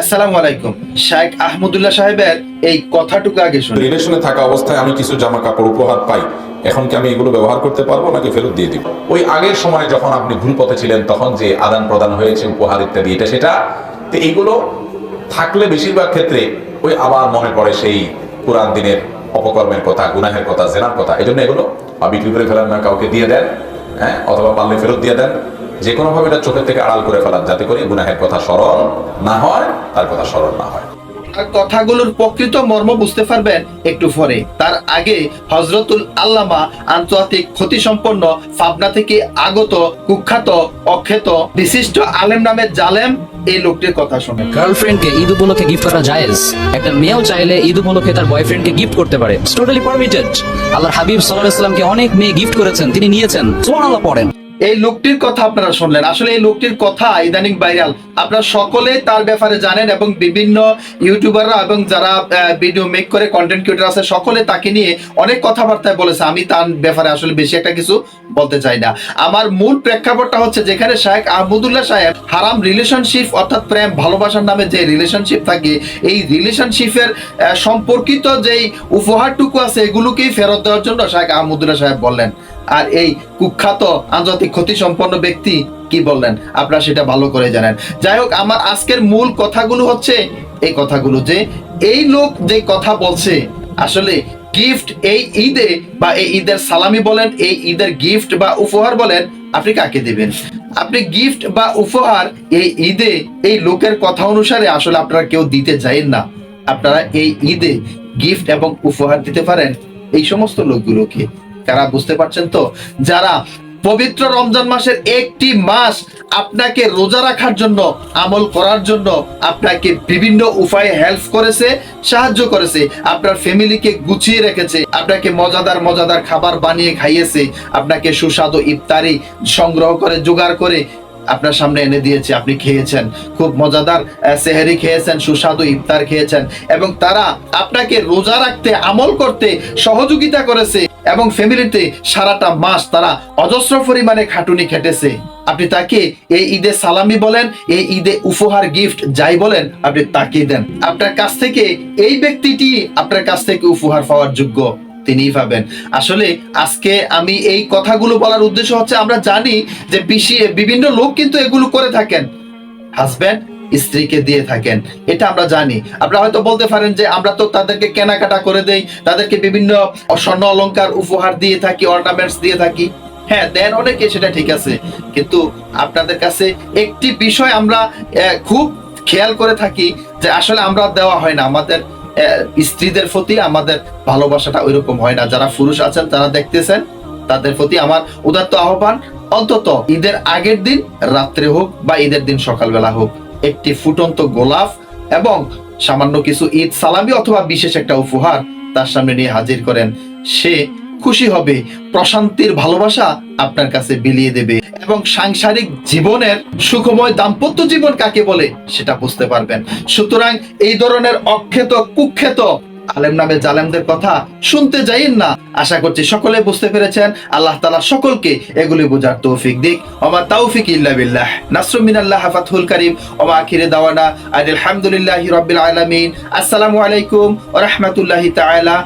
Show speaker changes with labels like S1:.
S1: আসসালামু আলাইকুম। শেখ আহমদুল্লাহ সাহেবের এই কথাটুকু আগে শুনুন।
S2: রিলেশনে থাকা অবস্থায় আমি কিছু জামা কাপড় উপহার পাই। এখন কি আমি এগুলো ব্যবহার করতে পারব নাকি ফেরত দিয়ে দিব? ওই আগের সময় যখন আপনি ভুল পথে ছিলেন, তখন যে আদান প্রদান হয়েছে, উপহার ইত্যাদি, এটা সেটা, তো এইগুলো থাকলে বেশিরভাগ ক্ষেত্রে ওই আবার মনে পড়ে সেই পুরান দিনের অপকর্মের কথা, গুনাহের কথা, জেনার কথা। এই জন্য এগুলো বিক্রি করে ফেলান না, কাউকে দিয়ে দেন হ্যাঁ অথবা পারলে ফেরত দিয়ে দেন। যে কোনো ভাবে এটা চোখের থেকে আড়াল করে ফেলান যাতে করে গুনাহের কথা স্মরণ না হয় তার কথা স্মরণ না হয়।
S1: কথাগুলোর প্রকৃত মর্ম বুঝতে পারবেন একটু পরে। তার আগে হজরতুল আল্লামা আন্তর্জাতিক ক্ষতি সম্পন্ন পাবনা থেকে আগত কুখ্যাত অখ্যাত বিশিষ্ট আলেম নামের জালেম এই লোকটির কথা শোনেন
S3: গার্লফ্রেন্ডকে ঈদ উপলক্ষে গিফট করা জায়েজ। একটা মেয়েও চাইলে ঈদ উপলক্ষে তার বয়ফ্রেন্ডকে গিফট করতে পারে। টোটালি পারমিটেড আল্লাহর হাবিব সাল্লাল্লাহু আলাইহি সাল্লামকে অনেক মেয়ে গিফট করেছেন তিনি নিয়েছেন। সুবহানাল্লাহ পড়েন।
S1: এই লোকটির কথা আপনারা শুনলেন। আসলে এই লোকটির কথা ইদানিং ভাইরাল। আপনারা সকলে তার ব্যাপারে জানেন এবং বিভিন্ন ইউটিউবাররা এবং যারা ভিডিও মেক করে কন্টেন্ট ক্রিয়েটর আছে, সকলে তাকে নিয়ে অনেক কথাবার্তায় বলেছে। আমি তার ব্যাপারে আসলে বেশি একটা কিছু বলতে চাই না। আমার মূল প্রেক্ষাপটটা হচ্ছে যেখানে শেখ আহমদুল্লাহ সাহেব হারাম রিলেশনশিপ অর্থাৎ প্রেম, ভালোবাসার নামে যে রিলেশনশিপ থাকে, এই রিলেশনশিপের সম্পর্কিত যেই উপহারটুকু আছে, এগুলোকেই ফেরত দেওয়ার জন্য শেখ আহমদুল্লাহ সাহেব বললেন। আর এই কুখ্যাত আন্তর্জাতিক ক্ষতি সম্পন্ন ব্যক্তি কি বললেন? আপনারা সেটা ভালো করে জানেন। যাই হোক, আমার আজকের মূল কথাগুলো হচ্ছে এই কথাগুলো যে এই লোক যে কথা বলছে, আসলে গিফট এই ঈদে বা এই ঈদের সালামি বলেন, এই ঈদের গিফট বা উপহার বলেন, আপনি কাকে দেবেন? আপনি গিফট বা উপহার এই ঈদে এই লোকের কথা অনুসারে আসলে আপনারা কেউ দিতে যাইন না। আপনারা এই ঈদে গিফট এবং উপহার দিতে পারেন এই সমস্ত লোকগুলোকে। কারা বুঝতে পারছেন তো? যারা পবিত্র রমজান মাসের একটি মাস আপনাকে রোজা রাখার জন্য, আমল করার জন্য আপনাকে বিভিন্ন উপায়ে হেল্প করেছে, সাহায্য করেছে, আপনার ফ্যামিলিকে গুছিয়ে রেখেছে, আপনাকে মজাদার মজাদার খাবার বানিয়ে খাইয়েছে, আপনাকে সুস্বাদু ইফতারি সংগ্রহ করে, জোগাড় করে আপনার সামনে এনে দিয়েছে, আপনি খেয়েছেন, খুব মজাদার সেহেরি খেয়েছেন, সুস্বাদু ইফতার খেয়েছেন এবং তারা আপনাকে রোজা রাখতে, আমল করতে সহযোগিতা করেছে এবং ফ্যামিলিতে সারাটা মাস তারা অজস্র পরিমাণে খাটুনি খেটেছে। আপনি তাকে এই ঈদে সালামি বলেন, এই ঈদে উপহার গিফট যাই বলেন, আপনি তাকে দেন। আপনার কাছ থেকে এই ব্যক্তিটি আপনার কাছ থেকে উপহার পাওয়ার যোগ্য তিনিই পাবেন। আসলে আজকে আমি এই কথাগুলো বলার উদ্দেশ্য হচ্ছে, আমরা জানি যে বিশি- বিভিন্ন লোক কিন্তু এগুলো করে থাকেন। হাজব্যান্ড স্ত্রীকে দিয়ে থাকেন। এটা আমরা জানি। আপনারা হয়তো বলতে পারেন যে আমরা তো তাদেরকে কেনাকাটা করে দেই, তাদেরকে বিভিন্ন স্বর্ণ অলংকার উপহার দিয়ে থাকি অর্নামেন্টস দিয়ে থাকি। হ্যাঁ দেন অনেকে সেটা ঠিক আছে। কিন্তু আপনাদের কাছে একটি বিষয় আমরা খুব খেয়াল করে থাকি যে আসলে আমরা দেওয়া হয় না। আমাদের স্ত্রীদের প্রতি আমাদের ভালোবাসাটা ওইরকম হয় না। যারা পুরুষ আছেন, তারা দেখতেছেন, তাদের প্রতি আমার উদাত্ত আহ্বান। অন্তত ঈদের আগের দিন, রাত্রে হোক বা ঈদের দিন সকালবেলা হোক একটি ফুটন্ত গোলাপ এবং সামান্য কিছু ঈদ সালামি অথবা বিশেষ একটা উপহার তার সামনে নিয়ে হাজির করেন। সে খুশি হবে, প্রশান্তির ভালোবাসা আপনার কাছে বিলিয়ে দেবে এবং সাংসারিক জীবনের সুখময় দাম্পত্য জীবন কাকে বলে সেটা বুঝতে পারবেন। সুতরাং এই ধরনের অক্ষেত কুখ্যাত আলেম নামে জালেমদের কথা শুনতে যাইন না। আশা করছি সকলে বুঝতে পেরেছেন, আল্লাহ তালা সকলকে এগুলি বোঝার তৌফিক দিক। ওমা তৌফিক ইল্লা বিল্লাহ। নাসরুম মিনাল্লাহ হাফাতুল করিম, ওমা আখিরে দাওয়ানা আলহামদুলিল্লাহি রাব্বিল আলামিন। আসসালামু আলাইকুম ওয়া রাহমাতুল্লাহি তাআলা